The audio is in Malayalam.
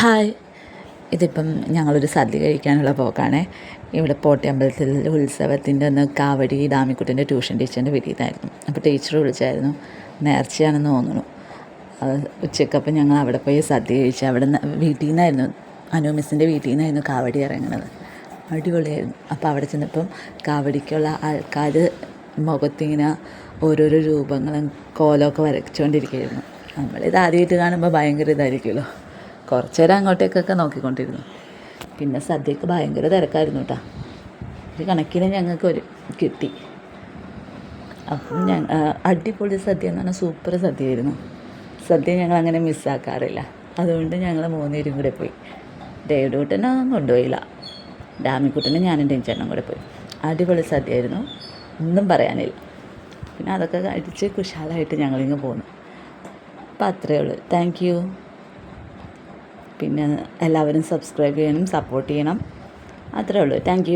ഹായ്. ഇതിപ്പം ഞങ്ങളൊരു സദ്യ കഴിക്കാനുള്ള പോക്കാണേ. ഇവിടെ പോട്ടിയമ്പലത്തിൽ ഉത്സവത്തിന്റെ അന്ന് കാവടി ഡാമിക്കുട്ടിന്റെ ട്യൂഷൻ ടീച്ചറിന്റെ വീട്ടിൽ അപ്പോൾ ടീച്ചർ വിളിച്ചായിരുന്നു. നേർച്ചയാണെന്ന് തോന്നുന്നു. ഉച്ചക്കപ്പം ഞങ്ങൾ അവിടെ പോയി സദ്യ കഴിച്ചു അവിടെ നിന്ന് വീട്ടിൽ നിന്നായിരുന്നു. അനു മിസ്സിന്റെ വീട്ടിൽ നിന്നായിരുന്നു കാവടി ഇറങ്ങുന്നത്. അടിപൊളിയായിരുന്നു. അപ്പോൾ അവിടെ ചെന്നപ്പം കാവടിക്കുള്ള ആൾക്കാർ മുഖത്തിങ്ങനെ ഓരോരോ രൂപങ്ങളും കോലമൊക്കെ വരച്ചുകൊണ്ടിരിക്കുകയായിരുന്നു. നമ്മളിത് ആദ്യമായിട്ട് കാണുമ്പോൾ ഭയങ്കര ഇതായിരിക്കുമല്ലോ. കുറച്ച് നേരം അങ്ങോട്ടേക്കൊക്കെ നോക്കിക്കൊണ്ടിരുന്നു. പിന്നെ സദ്യക്ക് ഭയങ്കര തിരക്കായിരുന്നു കേട്ടോ ഒരു കണക്കിന് ഞങ്ങൾക്ക് ഒരു കിട്ടി. അപ്പം ഞാൻ അടിപൊളി സദ്യ എന്ന് പറഞ്ഞാൽ സൂപ്പർ സദ്യയായിരുന്നു. സദ്യ ഞങ്ങൾ അങ്ങനെ മിസ്സാക്കാറില്ല. അതുകൊണ്ട് ഞങ്ങൾ മൂന്നുപേരും കൂടെ പോയി. ഡേവിഡൂട്ടനെ കൊണ്ടുപോയില്ല. ഡാമിക്കുട്ടനും ഞാനും ടെൻച്ചേട്ടനും കൂടെ പോയി. അടിപൊളി സദ്യ ആയിരുന്നു ഒന്നും പറയാനില്ല. പിന്നെ അതൊക്കെ കഴിച്ച് കുശാലായിട്ട് ഞങ്ങളിങ്ങ് പോന്നു. അപ്പം അത്രയേ ഉള്ളൂ. Thank you. പിന്നെ എല്ലാവരും സബ്സ്ക്രൈബ് ചെയ്യണം സപ്പോർട്ട് ചെയ്യണം. അത്രേ ഉള്ളൂ. താങ്ക്